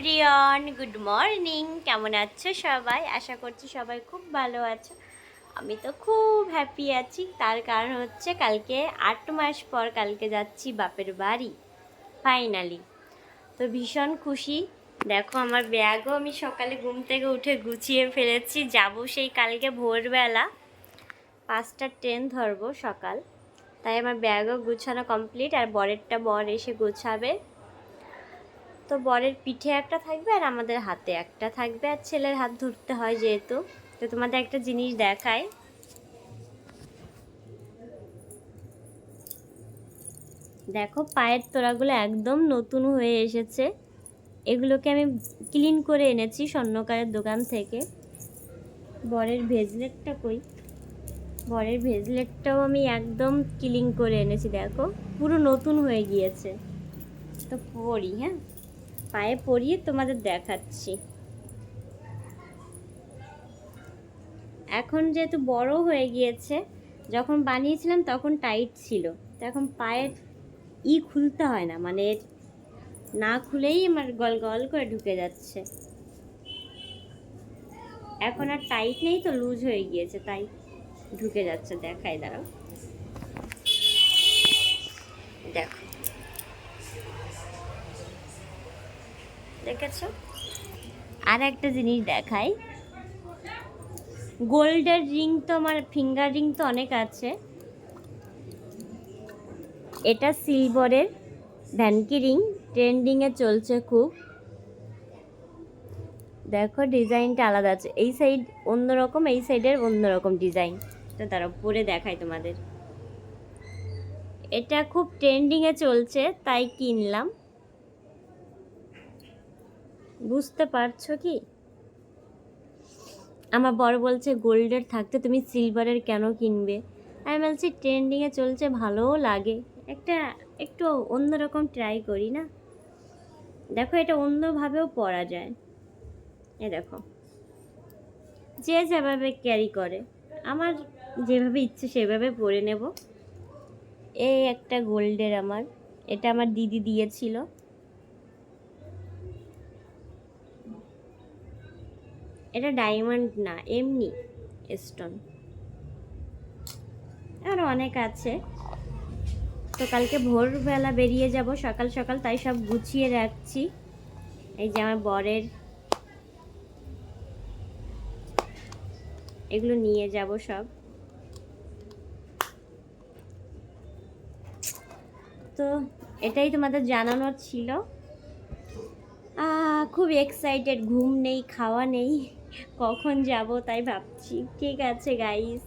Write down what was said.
Everyone, good morning. কেমন আছো সবাই? আশা করছি সবাই খুব ভালো আছো। আমি তো খুব হ্যাপি আছি। তার কারণ হচ্ছে কালকে আট মাস পর কালকে যাচ্ছি বাপের বাড়ি ফাইনালি তো ভীষণ খুশি। দেখো আমার ব্যাগও আমি সকালে ঘুম থেকে উঠে গুছিয়ে ফেলেছি। যাব সেই কালকে ভোরবেলা। পাঁচটার ট্রেন ধরবো সকাল। তাই আমার ব্যাগও গুছানো কমপ্লিট আর বরেরটা বর এসে গোছাবে। তো বরের পিঠে একটা থাকবে আর আমাদের হাতে একটা থাকবে আর ছেলের হাত ধরতে হয় যেহেতু। তো তোমাদের একটা জিনিস দেখায় দেখো পায়ের তোড়াগুলো একদম নতুন হয়ে এসেছে। এগুলোকে আমি ক্লিন করে এনেছি স্বর্ণকারের দোকান থেকে। বরের ভেজলেটটা কই? বরের ভেজলেটটাও আমি একদম ক্লিন করে এনেছি, দেখো। পুরো নতুন হয়ে গিয়েছে। তো পরি হ্যাঁ? পায়ে পরিয়ে তোমাদের দেখাচ্ছি। এখন যেহেতু বড় হয়ে গিয়েছে, যখন বানিয়েছিলাম তখন টাইট ছিল। তো এখন পায়ের ই খুলতে হয় না মানে না খুলেই আমার গল গল করে ঢুকে যাচ্ছে। এখন আর টাইট নেই তো লুজ হয়ে গিয়েছে, তাই ঢুকে যাচ্ছে। দেখাই, দাঁড়াও। দেখো। দেখেছ? আর একটা জিনিস দেখাই। গোল্ডের রিং তো আমার, ফিঙ্গার রিং তো অনেক আছে। এটা সিলভারের ভ্যানকি রিং ট্রেন্ডিংয়ে চলছে খুব। দেখো ডিজাইনটা আলাদা আছে। এই সাইড অন্যরকম, এই সাইডের অন্যরকম ডিজাইন। তো তারা পরে দেখাই তোমাদের। এটা খুব ট্রেন্ডিংয়ে চলছে, তাই কিনলাম। বুঝতে পারছ কি? আমার বড় বলছে গোল্ডের থাকতে তুমি সিলভারের কেন কিনবে? আমি বলছি ট্রেন্ডিংয়ে চলছে, ভালোও লাগে। একটা, একটু অন্যরকম ট্রাই করি না? দেখো, এটা অন্যভাবেও পরা যায়। এ দেখো। যে যেভাবে ক্যারি করে, আমার যেভাবে ইচ্ছে সেভাবে পরে নেব। এই একটা গোল্ডের আমার। এটা আমার দিদি দিয়েছিল। এটা ডায়মন্ড না, এমনি স্টোন। আর অনেক আছে। তো কালকে ভোরবেলা বেরিয়ে যাব, সকাল সকাল তাই সব গুছিয়ে রাখছি। এই যে আমার বরের। এগুলো নিয়ে যাব সব। তো এটাই তোমাদের জানানোর ছিল। খুব এক্সাইটেড ঘুম নেই খাওয়া নেই কখন যাব তাই ভাবছি। ঠিক আছে গাইস